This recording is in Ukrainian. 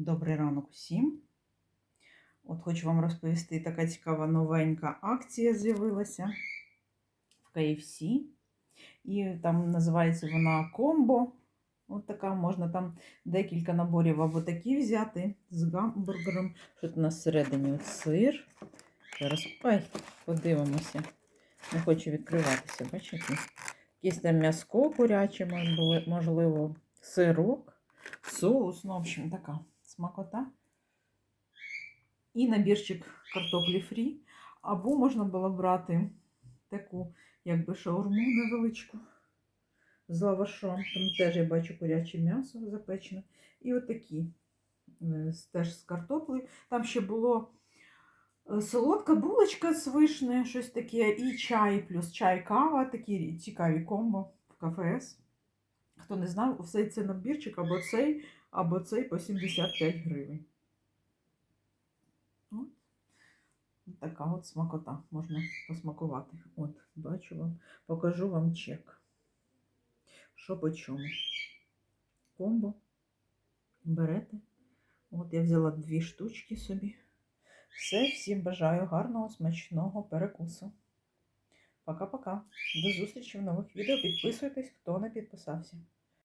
Добрий ранок усім. От хочу вам розповісти, така цікава новенька акція з'явилася в KFC. І там називається вона комбо. От така, можна там декілька наборів або такі взяти з гамбургером. Що тут у нас всередині сир. Зараз ой, подивимося. Не хочу відкриватися, бачите? Якесь там м'яско куряче, можливо, сирок, соус. Ну, в общем, така смакота. І набірчик картоплі фрі. Або можна було брати таку, якби шаурму невеличку з лавашом. Там теж я бачу куряче м'ясо запечене. І отакі е, теж з картоплею. Там ще було е, солодка булочка з вишнею, щось таке, і чай, плюс чай, кава, такі цікаві комбо в КФС. Хто не знав, все це набірчик або цей, або цей по 75 гривень. От. Така от смакота. Можна посмакувати. От, бачу вам, покажу вам чек. Що по чому? Комбо. Берете. От я взяла дві штучки собі. Все, всім бажаю гарного, смачного перекусу. Пока-пока. До зустрічі в нових відео. Підписуйтесь, хто не підписався.